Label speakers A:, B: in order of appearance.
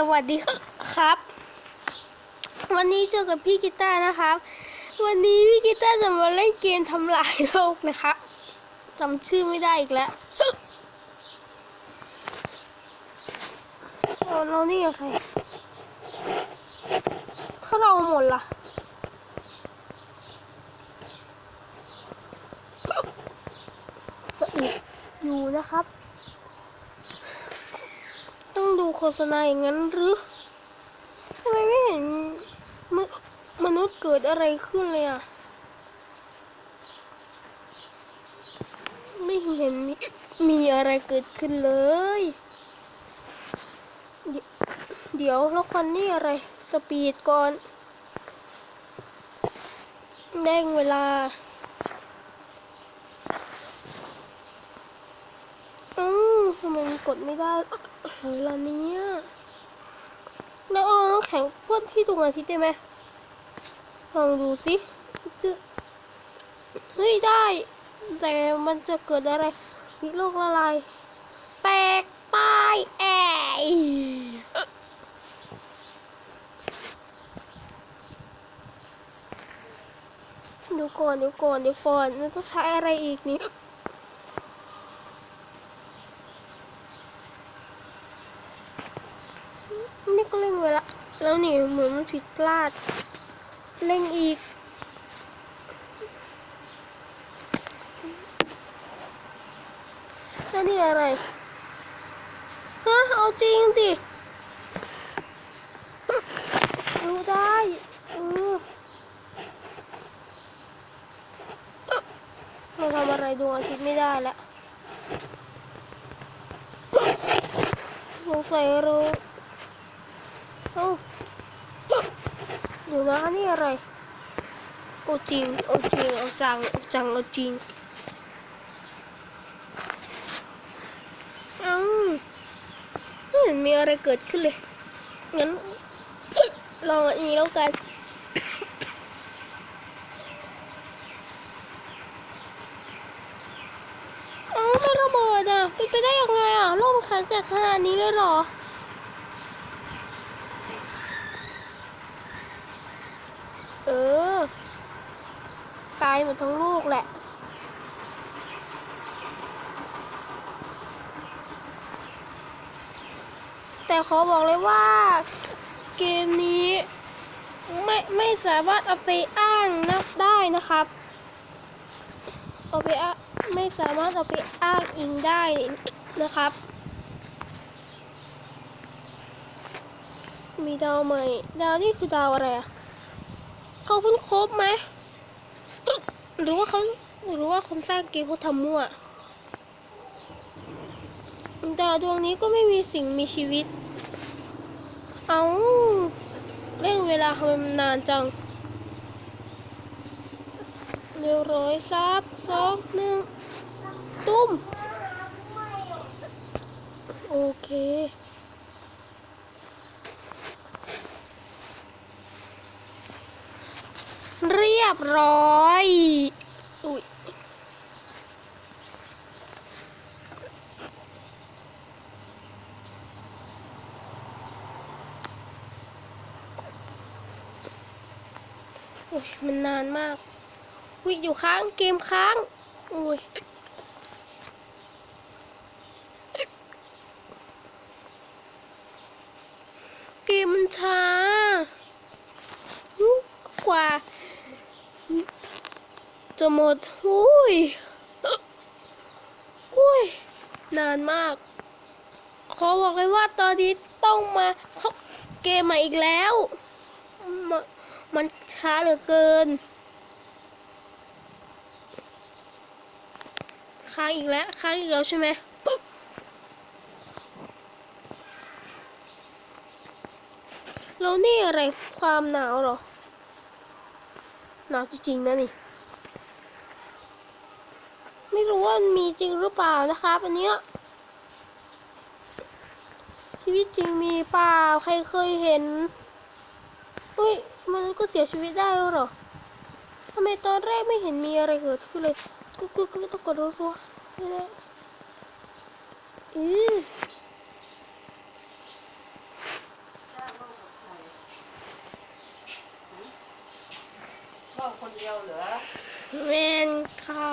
A: สวัสดีครับ วันนี้เจอกับพี่กีตาร์นะครับ วันนี้พี่กีตาร์จะมาเล่นเกมทำลายโลกนะคะจำชื่อไม่ได้อีกแล้วเอาเรานี่กับใครถ้าเราหมดล่ะสะอึกอยู่นะครับ ต้องดู โฆษณาอย่างนั้นหรือทำไมไม่เห็นมมนุษย์เกิดอะไรขึ้นเลยอะ ไม่เห็นมีมีอะไรเกิดขึ้นเลย เดี๋ยวแล้วคนนี่อะไร สปีดก่อนแด้งเวลาอืมทำไมกดไม่ได้ เลยล่ะเนี่ยแล้วเอาน้ำแข็งพ่นที่ดวงอาทิตย์ได้ไหมลองดูสิจะเฮ้ยได้ แต่มันจะเกิดอะไรมีโลกละลายแตกตายแอยเดี๋ยวก่อนเดี๋ยวก่อนเดี๋ยวก่อนมันต้องใช้อะไรอีกนี่ นี่ก็ เร่งเวลาแล้วนี่เหมือนมันผิดพลาดเร่งอีก แล้วนี่อะไรฮะเอาจริงดิดูได้เออเราทำอะไรดวงอาทิตย์ไม่ได้แล้วสงสัยเรา เอ้เดี๋ยวนะนี่อะไร โอจริง โอจริงเอจังเอจังเอจริงเอ้าไม่เห็นมีอะไรเกิดขึ้นเลย งั้นลองอันนี้แล้วกันเอ้าไม่ระเบิดอะเป็นไปได้ยังไงอะโลกมันแข็งแกร่งขนาดนี้เลยเหรอ เออ ตายหมดทั้งลูกแหละ แต่ขอบอกเลยว่าเกมนี้ไม่ไม่สามารถเอาไปอ้างนับได้นะครับ เอาไปอ้างไม่สามารถเอาไปอ้างอิงได้นะครับ มีดาวใหม่ ดาวนี่คือดาวอะไรอะ เขาเพิ่งครบไหมหรือว่าเขาหรือว่าคนสร้างเกมเขาทำมั่วดาวดวงนี้ก็ไม่มีสิ่งมีชีวิต เอาเร่งเวลาทำไมมันนานจัง เร็วร้อยซับสองหนึ่งตุ้ม โอเค เรี ยบร้อย อุ้ยอุ้ยมันนานมาก อุ้ยอยู่ค้างเกมค้าง อุ้ยเกมมันช้าอุ๊ยกว่า จะหมดอุ้ยอุ้ย นานมาก ขอบอกเลยว่าตอนนี้ต้องมาเข้าเกมม่อีกแล้วม,มันช้าเหลือเกิน ค้างอีกแล้ว ค้างอีกแล้วใช่ไหมแล้วนี่อะไรความหนาวหรอ หนาวจริงๆนะนี่ รู้ว่ามีจริงหรือเปล่านะครับอันเนี้ยชีวิตจริงมีเปล่าใครเคยเห็นอุ้ยมันก็เสียชีวิตได้หรอทำไมตอนแรกไม่เห็นมีอะไรเกิดขึ้นเลยกูกูกูตะกดรัวๆนี่นะอือ
B: คนเดียวเหรอ
A: เมนค่ะ